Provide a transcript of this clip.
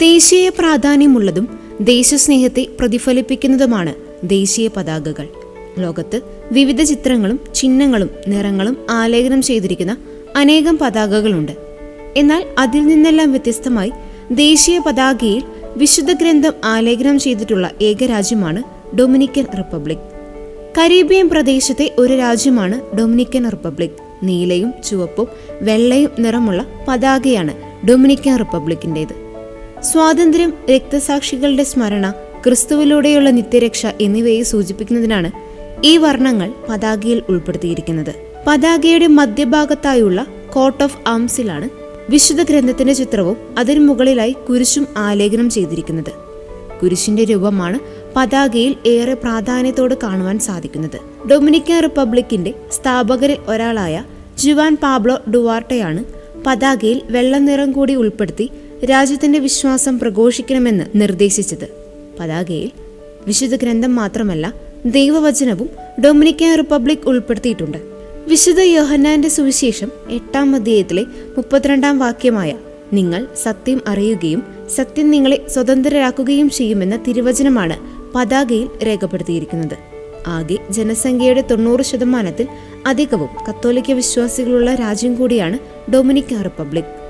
ദേശീയ പ്രാധാന്യമുള്ളതും ദേശസ്നേഹത്തെ പ്രതിഫലിപ്പിക്കുന്നതുമാണ് ദേശീയ പതാകകൾ. ലോകത്ത് വിവിധ ചിത്രങ്ങളും ചിഹ്നങ്ങളും നിറങ്ങളും ആലേഖനം ചെയ്തിരിക്കുന്ന അനേകം പതാകകളുണ്ട്. എന്നാൽ അതിൽ നിന്നെല്ലാം വ്യത്യസ്തമായി ദേശീയ പതാകയിൽ വിശുദ്ധ ഗ്രന്ഥം ആലേഖനം ചെയ്തിട്ടുള്ള ഏക രാജ്യമാണ് ഡൊമിനിക്കൻ റിപ്പബ്ലിക്. കരീബിയൻ പ്രദേശത്തെ ഒരു രാജ്യമാണ് ഡൊമിനിക്കൻ റിപ്പബ്ലിക്. നീലയും ചുവപ്പും വെള്ളയും നിറമുള്ള പതാകയാണ് ഡൊമിനിക്കൻ റിപ്പബ്ലിക്കിന്റേത്. സ്വാതന്ത്ര്യം രക്തസാക്ഷികളുടെ സ്മരണ ക്രിസ്തുവിലൂടെയുള്ള നിത്യരക്ഷ എന്നിവയെ സൂചിപ്പിക്കുന്നതിനാണ് ഈ വർണങ്ങൾ പതാകയിൽ ഉൾപ്പെടുത്തിയിരിക്കുന്നത്. പതാകയുടെ മധ്യഭാഗത്തായുള്ള കോട്ട് ഓഫ് ആംസിലാണ് വിശുദ്ധ ഗ്രന്ഥത്തിന്റെ ചിത്രവും അതിനു മുകളിലായി കുരിശും ആലേഖനം ചെയ്തിരിക്കുന്നത്. കുരിശിന്റെ രൂപമാണ് പതാകയിൽ ഏറെ പ്രാധാന്യത്തോട് കാണുവാൻ സാധിക്കുന്നത്. ഡൊമിനിക്കൻ റിപ്പബ്ലിക്കിന്റെ സ്ഥാപകരിൽ ഒരാളായ ജുവാൻ പാബ്ലോ ഡുവാർട്ടയാണ് പതാകയിൽ വെള്ളനിറം കൂടി ഉൾപ്പെടുത്തി രാജ്യത്തിന്റെ വിശ്വാസം പ്രഘോഷിക്കണമെന്ന് നിർദ്ദേശിച്ചത്. പതാകയിൽ വിശുദ്ധ ഗ്രന്ഥം മാത്രമല്ല ദൈവവചനവും ഡൊമിനിക്കൻ റിപ്പബ്ലിക് ഉൾപ്പെടുത്തിയിട്ടുണ്ട്. വിശുദ്ധ യോഹന്നാന്റെ സുവിശേഷം എട്ടാം അധ്യായത്തിലെ മുപ്പത്തിരണ്ടാം വാക്യമായ നിങ്ങൾ സത്യം അറിയുകയും സത്യം നിങ്ങളെ സ്വതന്ത്രരാക്കുകയും ചെയ്യുമെന്ന തിരുവചനമാണ് പതാകയിൽ രേഖപ്പെടുത്തിയിരിക്കുന്നത്. ആകെ ജനസംഖ്യയുടെ തൊണ്ണൂറ് ശതമാനത്തിൽ അധികവും കത്തോലിക്ക വിശ്വാസികളുള്ള രാജ്യം കൂടിയാണ് ഡൊമിനിക്ക റിപ്പബ്ലിക്.